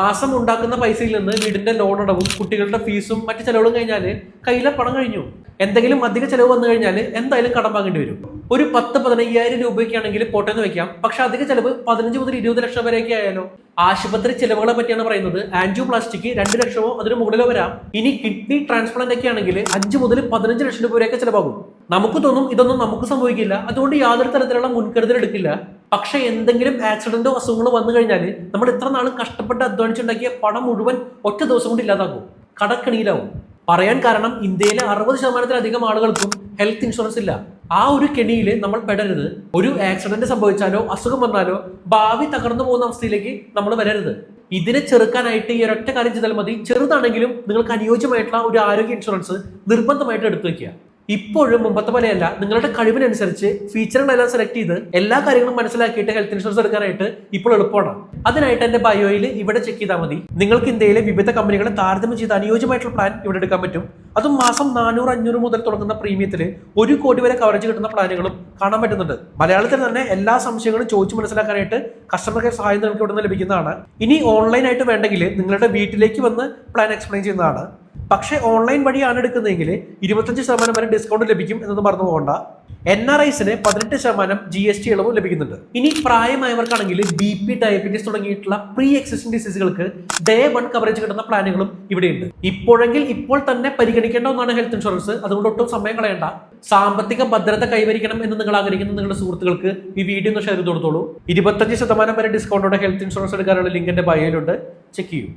മാസം ഉണ്ടാക്കുന്ന പൈസയിൽ നിന്ന് വീടിന്റെ ലോൺ അടവും കുട്ടികളുടെ ഫീസും മറ്റു ചെലവുകളും കഴിഞ്ഞാൽ കയ്യിലെ പണം കഴിഞ്ഞു. എന്തെങ്കിലും അധിക ചെലവ് വന്നു കഴിഞ്ഞാൽ എന്തായാലും കടം വാങ്ങേണ്ടി വരും. ഒരു പത്ത് പതിനയ്യായിരം രൂപയ്ക്കാണെങ്കിൽ പോട്ടെന്ന് വെക്കാം. പക്ഷെ അധിക ചെലവ് പതിനഞ്ച് മുതൽ ഇരുപത് ലക്ഷം വരെയൊക്കെ ആയാലോ? ആശുപത്രി ചെലവുകളെ പറ്റിയാണ് പറയുന്നത്. ആൻജിയോ പ്ലാസ്റ്റിക് രണ്ട് ലക്ഷമോ അതിന് മുകളിലോ വരാം. ഇനി കിഡ്നി ട്രാൻസ്പ്ലാന്റ് ഒക്കെ ആണെങ്കിൽ അഞ്ച് മുതൽ പതിനഞ്ച് ലക്ഷം രൂപ വരെയൊക്കെ ചെലവാകും. നമുക്ക് തോന്നും ഇതൊന്നും നമുക്ക് സംഭവിക്കില്ല. അതുകൊണ്ട് യാതൊരു തരത്തിലുള്ള മുൻകരുതൽ എടുക്കില്ല. പക്ഷെ എന്തെങ്കിലും ആക്സിഡന്റോ അസുഖങ്ങളോ വന്നു കഴിഞ്ഞാൽ നമ്മൾ ഇത്ര നാളും കഷ്ടപ്പെട്ട് അധ്വാനിച്ചുണ്ടാക്കിയ പണം മുഴുവൻ ഒറ്റ ദിവസം കൊണ്ട് ഇല്ലാതാക്കും കടക്കണിയിലാവും. പറയാൻ കാരണം ഇന്ത്യയിലെ അറുപത് ശതമാനത്തിലധികം ആളുകൾക്കും ഹെൽത്ത് ഇൻഷുറൻസ് ഇല്ല. ആ ഒരു കെണിയിൽ നമ്മൾ പെടരുത്. ഒരു ആക്സിഡന്റ് സംഭവിച്ചാലോ അസുഖം വന്നാലോ ഭാവി തകർന്നു പോകുന്ന അവസ്ഥയിലേക്ക് നമ്മൾ വരരുത്. ഇതിനെ ചെറുക്കാനായിട്ട് ഈ ഒരൊറ്റ കാര്യം ചെയ്താൽ മതി. ചെറുതാണെങ്കിലും നിങ്ങൾക്ക് അനുയോജ്യമായിട്ടുള്ള ഒരു ആരോഗ്യ ഇൻഷുറൻസ് നിർബന്ധമായിട്ട് എടുത്തു വെക്കുക. ഇപ്പോഴും മുമ്പത്തെ പോലെയല്ല. നിങ്ങളുടെ കഴിവിനനുസരിച്ച് ഫീച്ചറുകളെല്ലാം സെലക്ട് ചെയ്ത് എല്ലാ കാര്യങ്ങളും മനസ്സിലാക്കിയിട്ട് ഹെൽത്ത് ഇൻഷുറൻസ് എടുക്കാനായിട്ട് ഇപ്പോൾ എളുപ്പമാണ്. അതിനായിട്ട് എന്റെ ബയോയിൽ ഇവിടെ ചെക്ക് ചെയ്താൽ മതി. നിങ്ങൾക്ക് ഇന്ത്യയിലെ വിവിധ കമ്പനികളെ താരതമ്യം ചെയ്ത് അനുയോജ്യമായിട്ടുള്ള പ്ലാൻ ഇവിടെ എടുക്കാൻ പറ്റും. അതും മാസം നാനൂറ് അഞ്ഞൂറ് മുതൽ തുടങ്ങുന്ന പ്രീമിയത്തിൽ ഒരു കോടി വരെ കവറേജ് കിട്ടുന്ന പ്ലാനുകളും കാണാൻ പറ്റുന്നുണ്ട്. മലയാളത്തിൽ തന്നെ എല്ലാ സംശയങ്ങളും ചോദിച്ചു മനസ്സിലാക്കാനായിട്ട് കസ്റ്റമർ കെയർ സഹായം നിങ്ങൾക്ക് ഇവിടെ നിന്ന് ലഭിക്കുന്നതാണ്. ഇനി ഓൺലൈനായിട്ട് വേണ്ടെങ്കിൽ നിങ്ങളുടെ വീട്ടിലേക്ക് വന്ന് പ്ലാൻ എക്സ്പ്ലെയിൻ ചെയ്യുന്നതാണ്. പക്ഷേ ഓൺലൈൻ വഴിയാണ് എടുക്കുന്നതെങ്കിൽ ഇരുപത്തഞ്ച് ശതമാനം വരെ ഡിസ്കൗണ്ട് ലഭിക്കും എന്നത് മറന്നു പോകണ്ട. എൻ ആർ ഐസിന് പതിനെട്ട് ശതമാനം ജി എസ് ടി ഇളവും ലഭിക്കുന്നുണ്ട്. ഇനി പ്രായമായവർക്കാണെങ്കിൽ ബി പി ഡയബറ്റീസ് തുടങ്ങിയിട്ടുള്ള പ്രീ എക്സിസ്റ്റിംഗ് ഡിസീസുകൾക്ക് ഡേ വൺ കവറേജ് കിട്ടുന്ന പ്ലാനുകളും ഇവിടെയുണ്ട്. ഇപ്പോഴെങ്കിൽ ഇപ്പോൾ തന്നെ പരിഗണിക്കേണ്ട ഒന്നാണ് ഹെൽത്ത് ഇൻഷുറൻസ് അതുകൊണ്ട് ഒട്ടും സമയം കളയണ്ട. സാമ്പത്തിക ഭദ്രത കൈവരിക്കണം എന്ന് നിങ്ങൾ ആഗ്രഹിക്കുന്ന നിങ്ങളുടെ സുഹൃത്തുക്കൾക്ക് ഈ വീഡിയോ ഒന്ന് ഷെയർ ചെയ്ത് കൊടുത്തോളൂ. ഇരുപത്തഞ്ച് ശതമാനം വരെ ഡിസ്കൗണ്ടോടെ ഹെൽത്ത് ഇൻഷുറൻസ് എടുക്കാനുള്ള ലിങ്ക് എന്റെ ബയോയിലുണ്ട് ചെക്ക് ചെയ്യൂ.